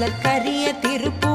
மலக்கரிய திருப்புக